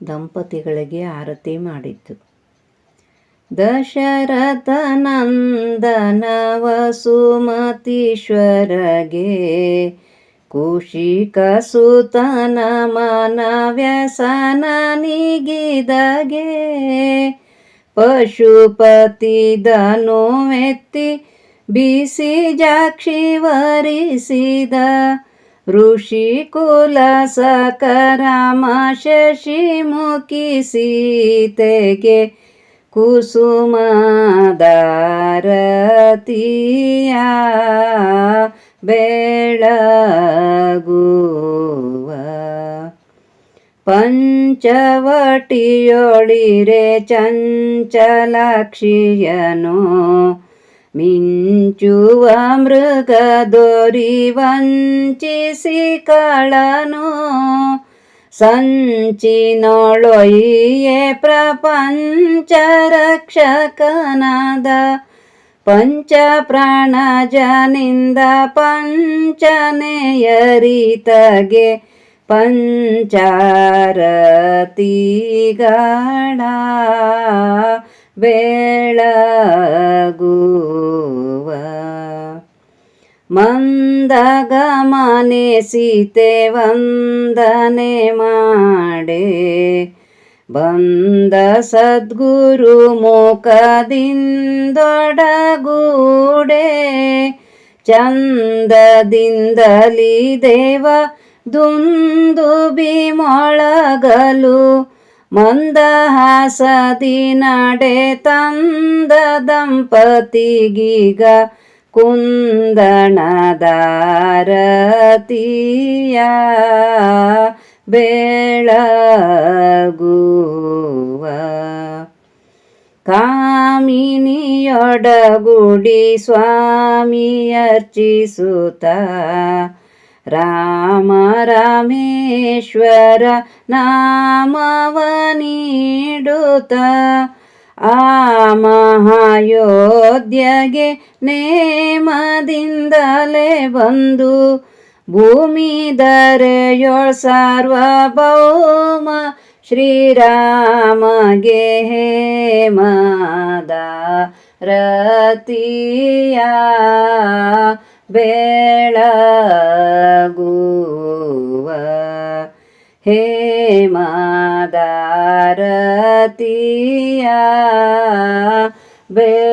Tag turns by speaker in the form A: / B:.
A: ದಂಪತಿಗಳಿಗೆ ಆರತಿ ಮಾಡಿತು ದಶರಥ ನಂದನ ವಸುಮತೀಶ್ವರಗೆ ಕುಶಿಕ ಸುತನ ಮನ ವ್ಯಸನ ನಿಗಿದಗೆ ಪಶುಪತಿ ದನು ಮೆತ್ತಿ ಬಿಸಿ ಜಾಕ್ಷಿ ವರಿಸಿದ ಋಷಿ ಕುಲ ಸಕರಾಮ ಶಶಿ ಮುಖಿ ಕುಸುಮದಾರತಿಯ ಬೆಳಗುವ ಪಂಚವಟಿಯೊಳಿರೆ ಚಂಚಲಾಕ್ಷಿಯನು ಮಿಂಚುವ ಮೃಗದೊರಿ ವಂಚಿಸಿ ಕಳನು. ಸಂಚಿನೊಳೊಯ್ಯೆ ಪ್ರಪಂಚ ರಕ್ಷಕನಾದ ಪಂಚ ಪ್ರಾಣ ಜನಿಂದ ಪಂಚನೆಯರಿತಗೆ ಪಂಚಾರತಿಗಳ. ಬೆಳಗುವ. ಮಂದಗಮನೆ ಸೀತೆ ವಂದನೆ ಮಾಡೆ. ಬಂದ ಸದ್ಗುರು ಮುಖದಿಂದೊಡಗೂಡೆ ಚಂದದಿಂದಲಿ ದೇವ ದುಂದುಬಿ ಮೊಳಗಲು ಮಂದಹಾಸದಿ ನಡೆ ತಂದ ದಂಪತಿಗೀಗ ಕುಂದಣದಾರತಿಯ ಬೆಳಗುವ. ಕಾಮಿನಿಯೊಡಗುಡಿ ಸ್ವಾಮಿ ಅರ್ಚಿಸುತ್ತ ರಾಮ ರಾಮೇಶ್ವರ ನಾಮವ ನೀಡುತ್ತ ಆ ಮಹಾಯೋಧ್ಯಗೆ ನೇಮದಿಂದಲೇ ಬಂದು ಭೂಮಿ ದರೆಯೊಳ್ ಸಾರ್ವಭೌಮ ಶ್ರೀರಾಮಗೆ ಹೇಮದ ರತಿಯ ಬೆಳಗುವ ಹೇಮದಾರತಿಯ ಬೆಳಗುವ